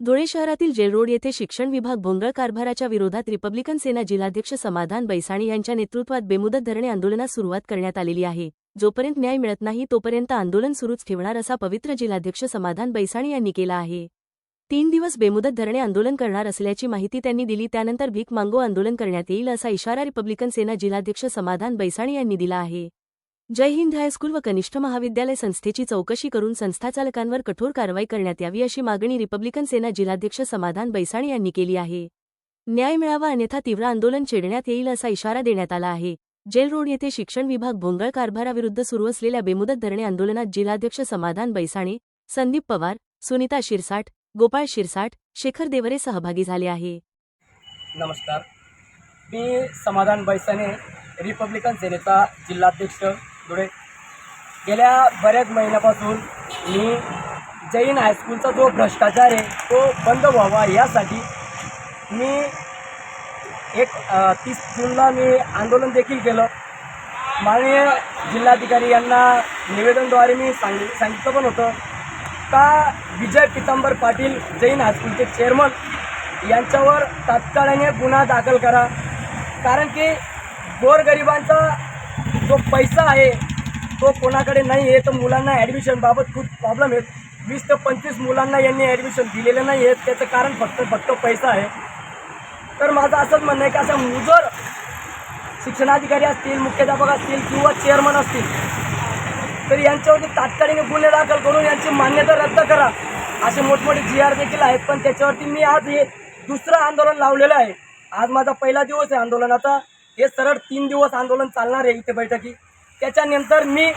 धुळे शहरातील gel road येथे शिक्षण विभाग भोंगळ कारभाराच्या विरोधात रिपब्लिकन सेना जिल्हाध्यक्ष समाधान बैसाणी यांच्या नेतृत्वात बेमुदत धरणे आंदोलनास सुरुवात करण्यात आलेली आहे. जोपर्यंत न्याय मिळत नाही तोपर्यंत आंदोलन सुरूच ठेवणार असा पवित्र जिल्हाध्यक्ष समाधान बैसाणी यांनी केला आहे. तीन दिवस बेमुदत धरणे आंदोलन करणार असल्याची माहिती त्यांनी दिली त्यानंतर भीक मांगो आंदोलन करण्यात येईल असा इशारा रिपब्लिकन सेना जिल्हाध्यक्ष समाधान बैसाणी यांनी दिला आहे. जय हिंद हायस्कूल व कनिष्ठ महाविद्यालय संस्थेची चौकशी करून संस्थाचालकांवर कठोर कारवाई करण्यात यावी अशी मागणी रिपब्लिकन सेना जिल्हाध्यक्ष समाधान बैसाणी यांनी केली आहे. न्याय मिळावा अन्यथा तीव्र आंदोलन छेडण्यात येईल असा इशारा देण्यात आला आहे. जेल रोड येथे शिक्षण विभाग भोंगळ कारभाराविरुद्ध सुरू असलेल्या बेमुदत धरणे आंदोलनात जिल्हाध्यक्ष समाधान बैसाणे संदीप पवार सुनीता शिरसाट गोपाळ शिरसाट शेखर देवरे सहभागी झाले आहे. नमस्कार. मी समाधान बैसाने रिपब्लिकन सेनेचा जिल्हाध्यक्ष धुळे गेल्या बऱ्याच महिन्यापासून मी जैन हायस्कूलचा जो भ्रष्टाचार आहे तो बंद व्हावा यासाठी मी एक तीस जूनला मी आंदोलन देखील केलं. माननीय जिल्हाधिकारी यांना निवेदनद्वारे मी सांग सांगितलं पण होतं का विजय पितांबर पाटील जैन हायस्कूलचे चेअरमन यांच्यावर तात्काळाने गुन्हा दाखल करा. कारण की गोरगरिबांचा जो पैसा आहे तो कोणाकडे नाही आहे तर मुलांना ॲडमिशनबाबत खूप प्रॉब्लेम आहेत. वीस ते पंचवीस मुलांना यांनी ॲडमिशन दिलेलं नाही आहे. त्याचं कारण फक्त फक्त पैसा आहे. तर माझं असंच म्हणणं आहे की अशा जर शिक्षणाधिकारी असतील मुख्याध्यापक असतील किंवा चेअरमन असतील तर यांच्यावरती तात्काळीने गुन्हे दाखल करून यांची मान्यता रद्द करा. असे मोठमोठे जी आर देखील आहेत पण त्याच्यावरती मी आज हे दुसरं आंदोलन लावलेलं आहे. आज माझा पहिला दिवस आहे आंदोलनाचा. हे सरळ तीन दिवस आंदोलन चालणार आहे इथे बैठकी. त्याच्यानंतर मी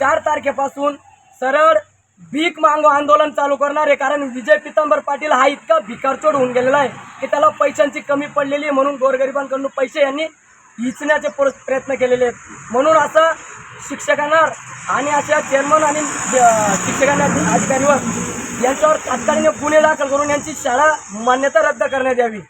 चार तारखेपासून सरळ भीक मागो आंदोलन चालू करणार आहे. कारण विजय पितांबर पाटील हा इतका भिकारचोड होऊन गेलेला आहे की त्याला पैशांची कमी पडलेली आहे म्हणून गोरगरिबांकडून पैसे यांनी हिचण्याचे प्र- प्रयत्न केलेले आहेत. म्हणून असं शिक्षकांना आणि अशा चेअरमन आणि शिक्षकांना अधिकारीवर यांच्यावर तात्काळीने गुन्हे दाखल करून यांची शाळा मान्यता रद्द करण्यात यावी.